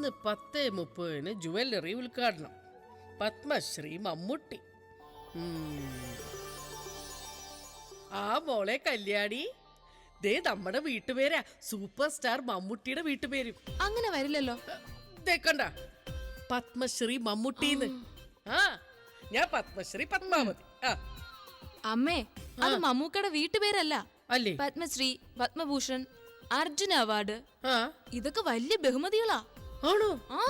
ഇന്ന് പത്ത് മുപ്പതിന് ജുവല്ലറി ഉദ്ഘാടനം. പത്മശ്രീ മമ്മൂട്ടി. ആ മോളെ കല്യാണി. ദേ നമ്മുടെ വീട്ടുപേരാ. സൂപ്പർ സ്റ്റാർ മമ്മൂട്ടിയുടെ വീട്ടുപേരും. അങ്ങനെ വരില്ലല്ലോ. കണ്ട. പത്മശ്രീ മമ്മൂട്ടിന്ന്. ആ ഞാൻ പത്മശ്രീ പത്മാവതി. ആ. അമ്മേ അത് മമ്മൂക്കയുടെ വീട്ടുപേരല്ല. അല്ലേ? പത്മശ്രീ പത്മഭൂഷൺ അർജുന അവാർഡ്. ഇതൊക്കെ വലിയ ബഹുമതികളാ. ആണോ? ആ.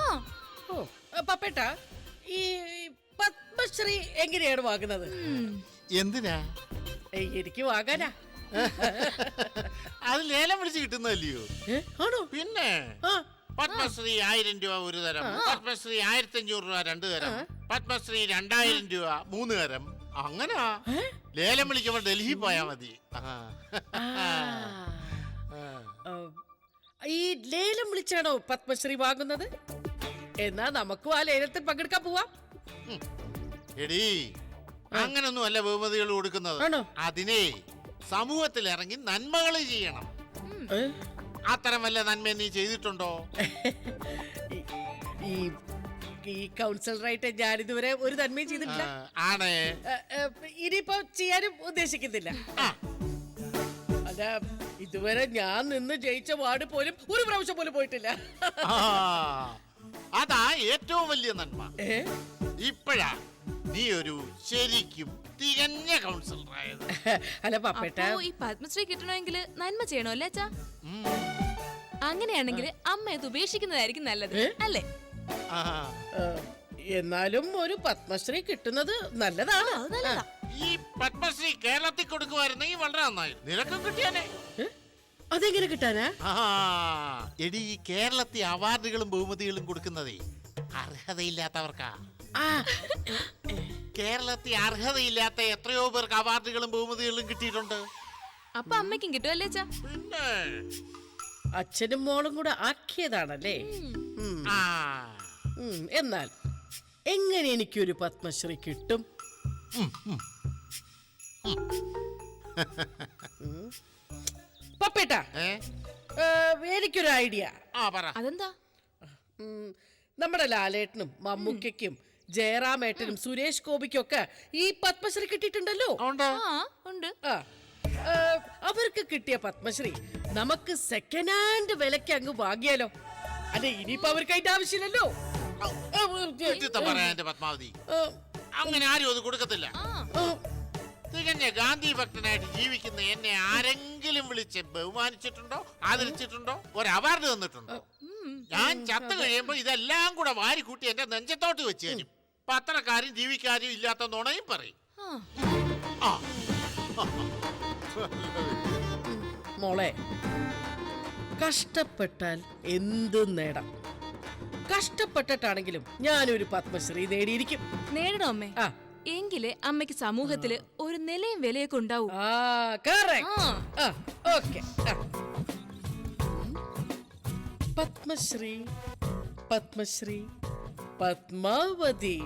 ഓ പപ്പേട്ട ഈ പത്മശ്രീ എങ്ങനെയാണ് വാങ്ങുന്നത്? എന്തിനാ? ഏയ്, എനിക്ക് വാങ്ങാനാ. അത് ലേലം വിളിച്ച് കിട്ടുന്നതല്ലയോ? ഏ, ആണോ? പിന്നെ ആ. പത്മശ്രീ ആയിരം രൂപ ഒരു തരം പത്മശ്രീ ആയിരത്തി അഞ്ഞൂറ് രൂപ രണ്ട് തരം പത്മശ്രീ രണ്ടായിരം രൂപ മൂന്ന് തരം. അങ്ങനാ? ഏ? ലേലം വിളിക്കുമ്പോ ഡൽഹി പോയാ മതി. ആ. ആ. ആ. ഈ ലേലം വിളിച്ചാണോ പത്മശ്രീ വാങ്ങുന്നത്? എന്നാ നമുക്കും ആ ലേലത്തിൽ പങ്കെടുക്കാൻ പോവാം. എടീ അങ്ങനൊന്നും അല്ല ബഹുമതികൾ കൊടുക്കുന്നത്. ആണോ? അതിനെ സമൂഹത്തിൽ ഇറങ്ങി നന്മകൾ ചെയ്യണം. ഏ? അത്തരം വല്ല നന്മ നീ ചെയ്തിട്ടുണ്ടോ? ഈ- ഈ ഈ കൗൺസിലറായിട്ട് ഇതുവരെ ഒരു നന്മയും ആ, ചെയ്തിട്ടില്ല ആണ്. ഏ, ഏ, ഇനിയിപ്പോ ചെയ്യാനും ഉദ്ദേശിക്കുന്നില്ല. ആ, അല്ല ഇതുവരെ ഞാൻ നിന്ന് ജയിച്ച വാർഡ് പോലും ഒരു പ്രാവശ്യം പോലും പോയിട്ടില്ല. ആ, അതാ ഏറ്റവും വലിയ നന്മ. ഏ? ഇപ്പോഴാ നീ ഒരു ശരിക്കും തികഞ്ഞ കൗൺസിലർ ആയത്. അല്ല പപ്പേട്ട. അപ്പോ ഈ പത്മശ്രീ കിട്ടണമെങ്കിൽ നന്മ ചെയ്യണോ അല്ലേ അച്ഛാ? ഉം. അങ്ങനെയാണെങ്കിൽ അമ്മ ഇത് ഉപേക്ഷിക്കുന്നതായിരിക്കും നല്ലത് ഏ? അല്ലേ? ആ, എന്നാലും ഒരു പത്മശ്രീ കിട്ടുന്നത് നല്ലതാണ്. അത് നല്ലതാ. ഈ പത്മശ്രീ കേരളത്തിൽ കൊടുക്കുമായിരുന്നെങ്കിൽ വളരെ നന്നായി. നിനക്കും കിട്ടിയാനെ? അതെങ്ങനെ കിട്ടാനാ? ആ എടി ഈ കേരളത്തിൽ അവാർഡുകളും ബഹുമതികളും കൊടുക്കുന്നതേ അർഹതയില്ലാത്തവർക്കാ. ആ. കേരളത്തിൽ അർഹതയില്ലാത്ത എത്രയോ പേർക്ക് അവാർഡുകളും ബഹുമതികളും കിട്ടിയിട്ടുണ്ട്. അപ്പൊ അമ്മയ്ക്കും കിട്ടും അല്ലേ അച്ഛാ? പിന്നെ? അച്ഛനും മോളും കൂടെ ആക്കിയതാണല്ലേ? ഉം. ആ. ഉം, എന്നാൽ എങ്ങനെ എനിക്കൊരു പത്മശ്രീ കിട്ടും? ഉം. പപ്പേട്ട ഏ ഏ, എനിക്കൊരു ഐഡിയ ആ പറ അതെന്താ ഉം, നമ്മുടെ ലാലേട്ടനും മമ്മൂക്കയ്ക്കും ജയറാമേട്ടനും സുരേഷ് ഗോപിക്കും ഒക്കെ ഈ പത്മശ്രീ കിട്ടിയിട്ടുണ്ടല്ലോ ഉണ്ട് ആ ഉണ്ട് ആ ഏ, അവർക്ക് കിട്ടിയ പത്മശ്രീ നമുക്ക് സെക്കൻഡ് ഹാൻഡ് വിലക്ക് അങ്ങ് വാങ്ങിയാലോ അല്ലെ ഇനിയിപ്പോ അവർക്ക് അതിന്റെ ആവശ്യമില്ലല്ലോ ഏ, പറയാൻ എന്റെ പത്മാവതി ഏ, അങ്ങനെ ആരും അത് കൊടുക്കത്തില്ല ആ ഏ, തികഞ്ഞ ഗാന്ധി ഭക്തനായിട്ട് ജീവിക്കുന്ന എന്നെ ആരെങ്കിലും വിളിച്ച് ബഹുമാനിച്ചിട്ടുണ്ടോ ആദരിച്ചിട്ടുണ്ടോ? ഒരു അവാർഡ് തന്നിട്ടുണ്ടോ? ഞാൻ ചത്തു കഴിയുമ്പോൾ ഇതെല്ലാം കൂടെ വാരി കൂട്ടി എന്റെ നെഞ്ചത്തോട്ട് വെച്ച് തരും. പത്രക്കാരും ജീവിക്കാരും ഇല്ലാത്ത നുണയും പറയും. മോളെ കഷ്ടപ്പെട്ടാൽ എന്തും നേടാം? കഷ്ടപ്പെട്ടിട്ടാണെങ്കിലും ഞാനൊരു പത്മശ്രീ നേടിയിരിക്കും. നേടണോ അമ്മേ? ആ. എങ്കിലേ അമ്മയ്ക്ക് സമൂഹത്തിൽ ഒരു നിലയും വിലയൊക്കെ ഉണ്ടാവും. ആ correct. ആ. ആ ഓക്കെ പത്മശ്രീ പത്മശ്രീ പത്മാവതി.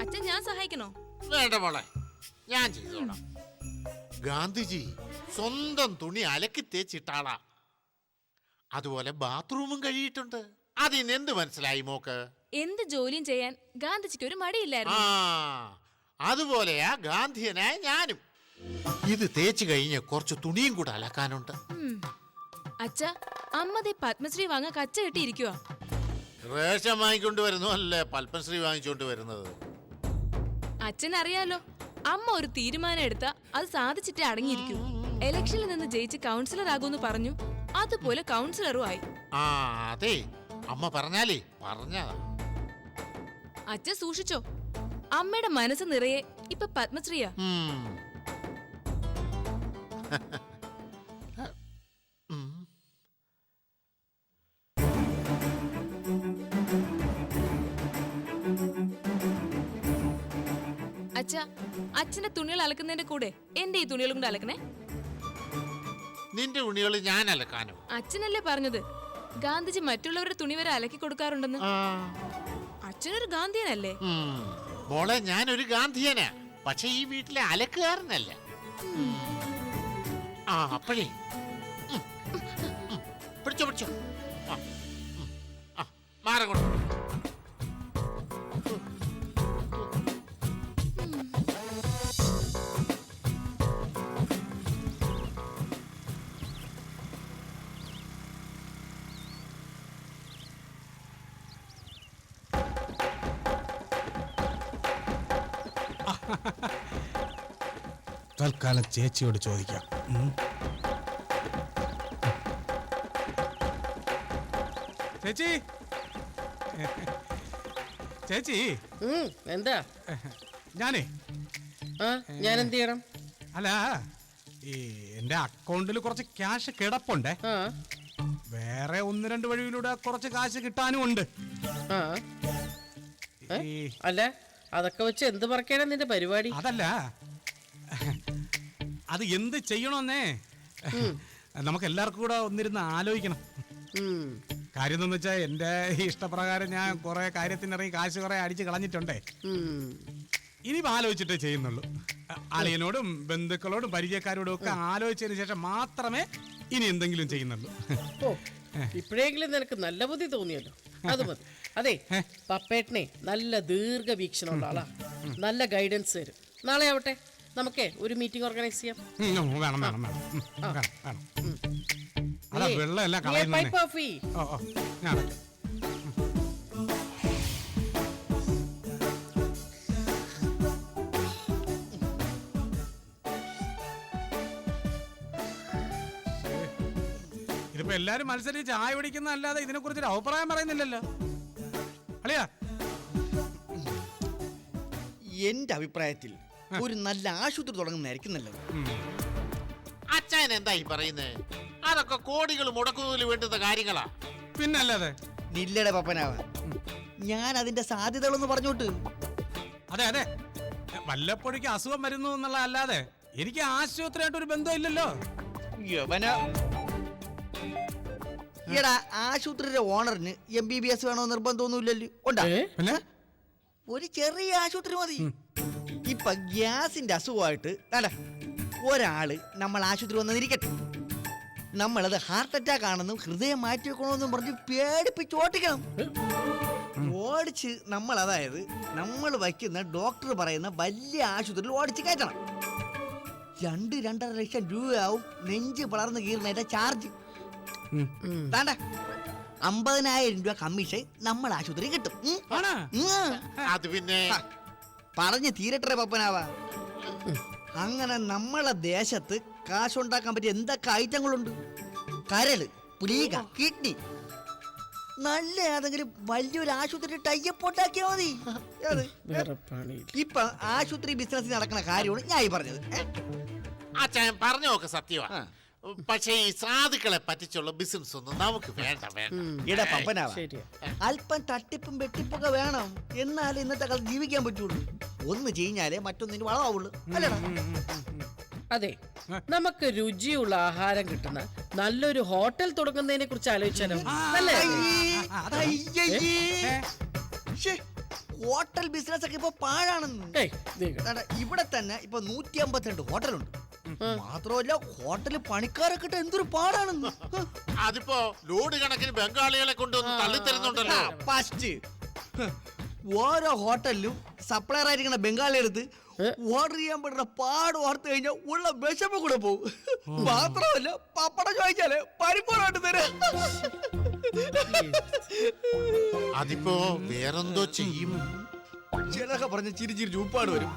അച്ഛൻ ഞാൻ സഹായിക്കണോ? വേണ്ട മോളെ. ഞാൻ ചെയ്തോളാം. ഗാന്ധിജി സ്വന്തം തുണി അലക്കി തേച്ചിട്ടാളാ. അതുപോലെ ബാത്റൂമും കഴിയിട്ടുണ്ട്. അതിനെന്ത് മനസ്സിലായി മോക്ക്? എന്ത് ജോലിയും ചെയ്യാൻ ഗാന്ധിജിക്ക് ഒരു ആ മടിയില്ലായിരുന്നു അതുപോലെയാ ഗാന്ധിയനായ ഞാനും. ഇത് തേച്ച് കഴിഞ്ഞ് കുറച്ച് തുണിയും കൂടെ അലക്കാനുണ്ട്. അച്ഛ അമ്മതേ പത്മശ്രീ വാങ്ങാൻ കച്ച കിട്ടിയിരിക്കുവാ. റേഷൻ വാങ്ങിക്കൊണ്ട് വരുന്നു അല്ലേ? പത്മശ്രീ വാങ്ങിച്ചോണ്ട് വരുന്നത്. അച്ഛൻ അറിയാലോ അമ്മ ഒരു തീരുമാനം എടുത്ത അത് സാധിച്ചിട്ടേ അടങ്ങിയിരിക്കൂ. ഇലക്ഷനിൽ നിന്ന് ജയിച്ച് കൗൺസിലർ ആകുമെന്ന് പറഞ്ഞു. അതുപോലെ കൗൺസിലറും ആയി. ആ അതെ. അമ്മ പറഞ്ഞാലേ പറഞ്ഞതാ. അച്ഛൻ സൂക്ഷിച്ചോ? അമ്മയുടെ മനസ്സ് നിറയെ ഇപ്പൊ പത്മശ്രീയാ. അച്ഛന്റെ തുണികൾ അലക്കുന്നതിന്റെ കൂടെ എന്റെ ഈ തുണികളും കൂടെ അലക്കണേ? നിന്റെ തുണികൾ ഞാൻ അലക്കാനോ? അച്ഛനല്ലേ പറഞ്ഞത്? ഗാന്ധിജി മറ്റുള്ളവരുടെ തുണി വരെ അലക്കി കൊടുക്കാറുണ്ടെന്ന്. അച്ഛനൊരു ഗാന്ധിയനല്ലേ? മോളെ ഞാൻ ഒരു ഗാന്ധിയനാ. പക്ഷെ ഈ വീട്ടിലെ അലക്കുകാരനല്ല. ആ അപ്പോഴേ. പിടിച്ചോ പിടിച്ചോ. ആ, ഉം, ആ, മാറങ്ങോട്ട്. തൽക്കാലം ചേച്ചിയോട് ചോദിക്കാം. ചേച്ചി. ചേച്ചി. എന്താ? ഞാനേ. ഞാൻ എന്ത് ചെയ്യണം? അല്ല ഈ എന്റെ അക്കൗണ്ടിൽ കുറച്ച് ക്യാഷ് കിടപ്പുണ്ടേ. വേറെ ഒന്ന് രണ്ട് വഴിയിലൂടെ കുറച്ച് കാശ് കിട്ടാനും ഉണ്ട്. അല്ല അതൊക്കെ വെച്ച് എന്ത് പറക്കാനാ നിന്റെ പരിപാടി? അതല്ല. അത് എന്ത് ചെയ്യണമെന്നേ നമുക്ക് എല്ലാവർക്കും കൂടെ ഒന്നിരുന്ന് ആലോചിക്കണം. കാര്യം എന്താന്ന് വെച്ചാൽ എന്റെ ഇഷ്ടപ്രകാരം ഞാൻ കുറെ കാര്യത്തിനിറങ്ങി കാശ് കുറെ അടിച്ച് കളഞ്ഞിട്ടുണ്ടേ. ഇനി ആലോചിച്ചിട്ടേ ചെയ്യുന്നുള്ളൂ. അളിയനോടും ബന്ധുക്കളോടും പരിചയക്കാരോടും ഒക്കെ ആലോചിച്ചതിന് ശേഷം മാത്രമേ ഇനി എന്തെങ്കിലും ചെയ്യുന്നുള്ളൂ. ഇപ്പോഴെങ്കിലും നിനക്ക് നല്ല ബുദ്ധി തോന്നിയല്ലോ. അത് മതി. അതെ പപ്പേട്ടനെ നല്ല ദീർഘവീക്ഷണമുള്ള ആളാ. നല്ല ഗൈഡൻസ് തരും. നാളെ ആവട്ടെ. നമുക്കേ ഒരു മീറ്റിംഗ് ഓർഗനൈസ് ചെയ്യാം. ഉം, വേണം വേണം വേണം. ഉം, വേണം വേണം. അതാ നീ- വെള്ളം എല്ലാം നീ കളയുന്നേ pipe off ചെയ്യ്. ഓ ഓ ഞാൻ അടയ്ക്കാം. ഇതിപ്പോ എല്ലാരും മത്സരിച്ച് ചായ പിടിക്കുന്ന അല്ലാതെ ഇതിനെ കുറിച്ചൊരു അഭിപ്രായം പറയുന്നില്ലല്ലോ. അളിയാ. എന്റെ അഭിപ്രായത്തിൽ ഒരു നല്ല ആശുപത്രി തുടങ്ങുന്നതായിരിക്കും നല്ലത്. അച്ഛൻ എന്തായി ഈ പറയുന്നത് അതൊക്കെ കോടികൾ മുടക്കുന്നതിൽ വേണ്ടുന്ന കാര്യങ്ങളാ. പിന്നല്ലാതെ? നില്ലയുടെ പപ്പനാവ. ഞാൻ അതിന്റെ സാധ്യതകളൊന്ന് പറഞ്ഞോട്ട്. അതെ അതെ. വല്ലപ്പോഴേക്ക് അസുഖം വരുന്നു എന്നുള്ള അല്ലാതെ എനിക്ക് ആശുപത്രിയായിട്ട് ഒരു ബന്ധമില്ലല്ലോ. യവന. എടാ ആശുപത്രിയുടെ ഓണറിന് എം ബി ബി എസ് വേണോ നിർബന്ധമൊന്നുമില്ലല്ലോ. ഉണ്ടാ? പിന്നെ? ഒരു ചെറിയ ആശുപത്രി മതി. ഇപ്പൊ ഗ്യാസിന്റെ അസുഖമായിട്ട് അല്ല ഒരാൾ നമ്മൾ ആശുപത്രി വന്നിരിക്കട്ടെ. നമ്മളത് ഹാർട്ട് അറ്റാക്ക് ആണെന്നും ഹൃദയം മാറ്റി വെക്കണമെന്നും പറഞ്ഞ് പേടിപ്പിച്ച് ഓട്ടിക്കണം ഓടിച്ച് നമ്മൾ അതായത് നമ്മൾ വയ്ക്കുന്ന ഡോക്ടർ പറയുന്ന വലിയ ആശുപത്രിയിൽ ഓടിച്ച് കയറ്റണം. രണ്ട് രണ്ടര ലക്ഷം രൂപയാവും നെഞ്ച് വളർന്ന് കീറുന്നതിന്റെ ചാർജ്. താണ്ട? അമ്പതിനായിരം രൂപ കമ്മീഷൻ നമ്മൾ ആശുപത്രി കിട്ടും. അത് പിന്നെ പറഞ്ഞ് തീരട്ടെ പപ്പനാവാ. അങ്ങനെ നമ്മളെ ദേശത്ത് കാശുണ്ടാക്കാൻ പറ്റിയ എന്തൊക്കെ ഐറ്റങ്ങളുണ്ട്? കരൾ പുലീക കിഡ്നി. നല്ല ഏതെങ്കിലും വലിയൊരു ആശുപത്രി ടൈപ്പ് ഉണ്ടാക്കിയാ മതി. ഇപ്പൊ ആശുപത്രി ബിസിനസ് നടക്കുന്ന കാര്യമാണ് ഞാൻ ഈ പറഞ്ഞത്. പറഞ്ഞു അച്ഛൻ പറഞ്ഞു സത്യമാ സത്യമാണ് പക്ഷേ ഈ സാധുക്കളെ പറ്റിച്ചുള്ള ബിസിനസ് ഒന്നും നമുക്ക് വേണ്ട വേണ്ട. പപ്പനാവാ. അല്പം തട്ടിപ്പും വെട്ടിപ്പൊക്കെ വേണം. എന്നാലേ ഇന്നത്തെ കാലത്ത് ജീവിക്കാൻ പറ്റുള്ളൂ. ഒന്ന് ചെയ്ഞ്ഞാലേ മറ്റൊന്നിന് വളമാവുള്ളൂ അല്ലേടാ അതെ നമുക്ക് രുചിയുള്ള ആഹാരം കിട്ടുന്ന നല്ലൊരു ഹോട്ടൽ തുടങ്ങുന്നതിനെ കുറിച്ച് ആലോചിച്ചാലോ അല്ലേ ഹോട്ടൽ ബിസിനസ് ഒക്കെ ഇപ്പൊ പാഴാണെന്ന് ഇവിടെ തന്നെ ഇപ്പൊ നൂറ്റി അമ്പത്തിരണ്ട് ഹോട്ടലുണ്ട് മാത്രമല്ല ഹോട്ടലിൽ പണിക്കാരെ കിട്ടാൻ എന്തൊരു പാടാണെന്ന് അതിപ്പോ ലോഡ് കണക്കിന് ബംഗാളികളെ കൊണ്ടുവന്ന് തള്ളിത്തരുന്നുണ്ടല്ലോ ഫസ്റ്റ് ഓരോ ഹോട്ടലിലും സപ്ലയർ ആയിരിക്കുന്ന ബംഗാളി എടുത്ത് ഓർഡർ ചെയ്യാൻ പറ്റുന്ന പാട് ഓർത്ത് കഴിഞ്ഞാൽ ഉള്ള വിശപ്പ് കൂടെ പോകും മാത്രമല്ല പപ്പടം ചോദിച്ചാൽ പരിപ്പോടായിട്ട് തരാം. അതിപ്പോ വേറെന്തോ ചെയ്യും. ചിലതൊക്കെ പറഞ്ഞ ചിരി ചിരി ചൂപ്പാട് വരും.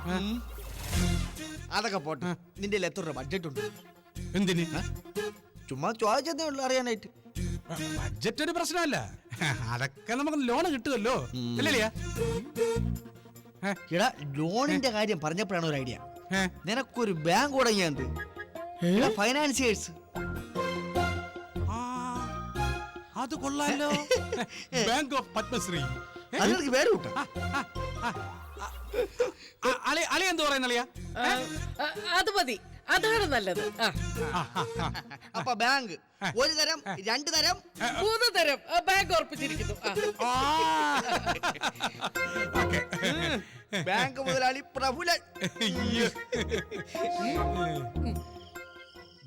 അതൊക്കെ പോട്ടെ. നിന്റെ എത്ര രൂപ ബഡ്ജറ്റ് ഉണ്ട്. എന്തിന്? ചുമ്മാ ചോദിച്ചതേ ഉള്ളു അറിയാനായിട്ട്. ബഡ്ജറ്റ് ഒരു പ്രശ്നമല്ല. അതൊക്കെ നമുക്ക് ലോൺ കിട്ടുമല്ലോ. അല്ലേ? എടാ ലോണിന്റെ കാര്യം പറഞ്ഞപ്പോഴാണ് ഒരു ഐഡിയ? നിനക്കൊരു ബാങ്ക് തുടങ്ങിയത് ഫൈനാൻസിയേഴ്സ്. ആ, അത് കൊള്ളാലോ. Bank of Padma Shri? അതിനൊക്കെ പേര് കിട്ടും. അളി അളി എന്ത് പറയുന്നളിയാ അത് മതി. അതാണ് നല്ലത്. ആ. അപ്പൊ ബാങ്ക്. ഒരു തരം രണ്ട് തരം. മൂന്ന് തരം. ആ, ബാങ്ക് ഉറപ്പിച്ചിരിക്കുന്നു. ആ. ഓക്കെ. ബാങ്ക് മുതലാളി പ്രഫുലൻ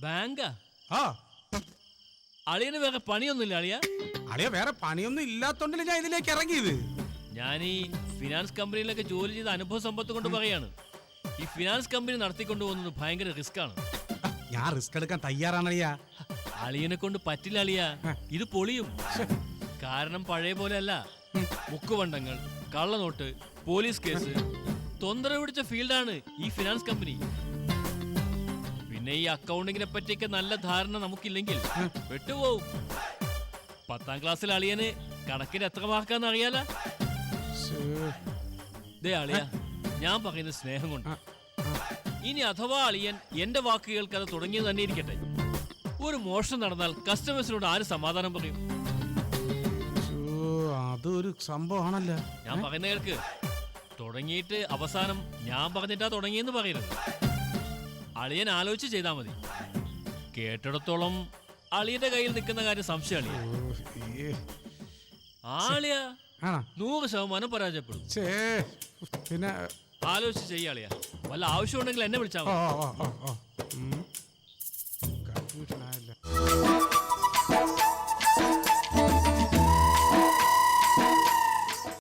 ബാങ്കാ? ആ. അളിയന് വേറെ പണിയൊന്നുമില്ല അളിയ? അളിയ വേറെ പണിയൊന്നും ഇല്ലാത്തോണ്ടല്ലേ ഞാൻ ഇതിലേക്ക് ഇറങ്ങിയത്? ഞാൻ ഈ ഫിനാൻസ് കമ്പനിയിലൊക്കെ ജോലി ചെയ്ത അനുഭവ സമ്പത്ത് കൊണ്ട് പറയാണ്. ഈ ഫിനാൻസ് കമ്പനി നടത്തിക്കൊണ്ടു പോകുന്നത് ഭയങ്കര റിസ്ക് ആണ്. ഞാൻ റിസ്ക് എടുക്കാൻ തയ്യാറാണ് അളിയനെ കൊണ്ട് പറ്റില്ല അളിയ. ഇത് പൊളിയും. കാരണം പഴയ പോലെ അല്ല. മുക്കുവണ്ടങ്ങൾ കള്ളനോട്ട് പോലീസ് കേസ്. തൊന്തര പിടിച്ച ഫീൽഡാണ് ഈ ഫിനാൻസ് കമ്പനി പിന്നെ ഈ അക്കൗണ്ടിങ്ങിനെ പറ്റിയൊക്കെ നല്ല ധാരണ നമുക്കില്ലെങ്കിൽ പെട്ടുപോകും പത്താം ക്ലാസ്സിൽ അളിയന് കണക്കിന് എത്ര മാർക്കാന്ന് അറിയാലേ? അളിയ ഞാൻ പറയുന്ന സ്നേഹം കൊണ്ട്. ഇനി അഥവാ അളിയൻ എന്റെ വാക്ക് കേൾക്കാതെ തുടങ്ങിയത് തന്നെ ഇരിക്കട്ടെ. ഒരു മോഷണം നടന്നാൽ കസ്റ്റമേഴ്സിനോട് ആര് സമാധാനം പറയും? അതൊരു സംഭവമാണല്ല. ഞാൻ പറയുന്ന കേൾക്ക്. തുടങ്ങിയിട്ട് അവസാനം ഞാൻ പറഞ്ഞിട്ടാ തുടങ്ങിയെന്ന് പറയരുത്. അളിയൻ ആലോചിച്ച് ചെയ്താൽ മതി. കേട്ടിടത്തോളം അളിയന്റെ കയ്യിൽ നിൽക്കുന്ന കാര്യം സംശയം അളിയ. ആളിയ നൂറ് ശതമാനം പരാജയപ്പെടും. പിന്നെ ആലോചിച്ച് ചെയ്യാളിയാ വല്ല ആവശ്യമുണ്ടെങ്കിൽ എന്നെ വിളിച്ചാൽ മതി.